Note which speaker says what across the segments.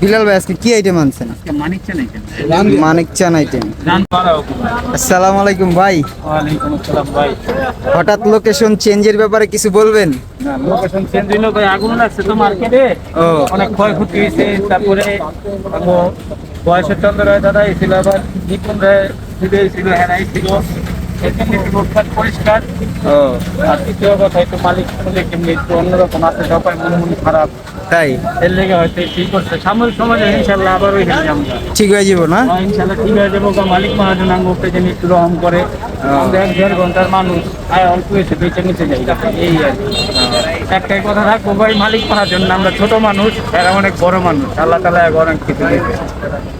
Speaker 1: বিলাল ভাই আজকে কি আইটেম আনছেন?
Speaker 2: মানিক চান আইটেম
Speaker 1: আসসালামু আলাইকুম ভাই।
Speaker 2: ভাই।
Speaker 1: হঠাৎ লোকেশন চেঞ্জের ব্যাপারে কিছু বলবেন?
Speaker 2: না লোকেশন চেঞ্জ হইল ভাই আগুন লাগছে তো মার্কেটে। অনেক ক্ষয়ক্ষতি হয়েছে তারপরে বয়সের চন্দ্র রায় দাদা এসেছিল আবার নিপুণ রায় এসেছিল হেরাই ছিল। পরিষ্কার আর দ্বিতীয় কথা অন্যরকম আছে সবাই মন খারাপ
Speaker 1: তাই
Speaker 2: এর লেগে হয়তো ঠিক করছে সাময়িক সমাজে ইনশাল্লাহ আবার
Speaker 1: ঠিক হয়ে যাব না
Speaker 2: ঠিক হয়ে যাব মালিক মহাজন আঙ্গ যেন একটু রহম করে এক দেড় ঘণ্টার মানুষ অল্প এসে বেঁচে নিতে যাই এই আর কি। একটাই কথা থাকব ভাই মালিক মহাজন জন্য আমরা ছোট মানুষ এরা অনেক বড় মানুষ। আল্লাহ তালা এক অনেক কিছু দিয়েছে।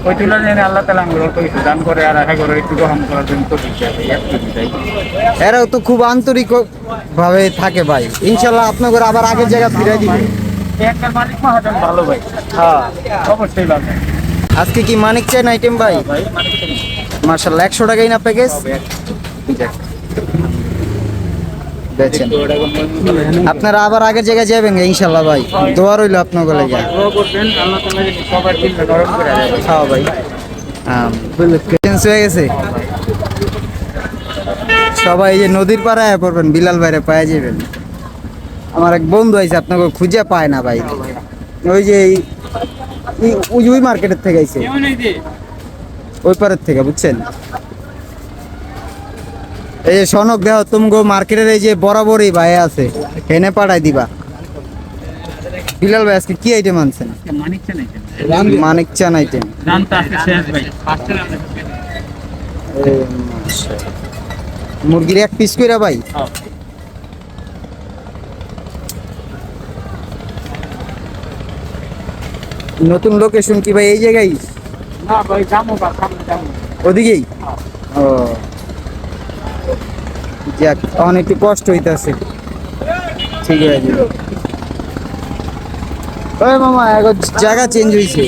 Speaker 2: ওই তুলনা জেনে আল্লাহ তালা আঙ্গুর অল্প কিছু দান করে আর এক একটু রহম করার জন্য
Speaker 1: এরাও তো খুব আন্তরিক ভাবে থাকে ভাই। ইনশাল্লাহ আপনাদের আবার আগের জায়গা ফিরে দিবে।
Speaker 2: মালিক মহাজন ভালো ভাই।
Speaker 1: হ্যাঁ।
Speaker 2: অবশ্যই ভালো।
Speaker 1: আজকে কি মানিক চান আইটেম ভাই?
Speaker 2: ভাই
Speaker 1: মার্শাল্লাহ একশো টাকাই না প্যাকেজ বেচেন। আপনারা আবার আগের জায়গায় যাবেন ইনশাল্লাহ ভাই। দোয়া রইল আপনার
Speaker 2: দেয়
Speaker 1: খাওয়া ভাই। হয়ে গেছে। সবাই যে নদীর পাড়ায় পড়বেন, বিলাল বাইরে পায়ে যাবেন। আমার এক বন্ধু আছে আপনাকে খুঁজে পায় না ভাই। ওই যে ওই মার্কেটের থেকে আইছে। ওই পারের থেকে, বুঝছেন? এই যে সনক দেহ তুমগো মার্কেটের এই যে বরাবরই ভাই আছে হেনে পাঠাই দিবা। বিলাল ভাই আজকে কি আইটেম আনছেন?
Speaker 2: মানিক চান আইটেম
Speaker 1: মুরগির এক পিস কইরা ভাই?
Speaker 2: হ্যাঁ।
Speaker 1: নতুন লোকেশন কি ভাই এই জায়গায়? ওদিকেই? ও। যাক তখন একটু কষ্ট হইতাছে। ঠিক আছে। ওই মামা এখন জায়গা চেঞ্জ হয়েছে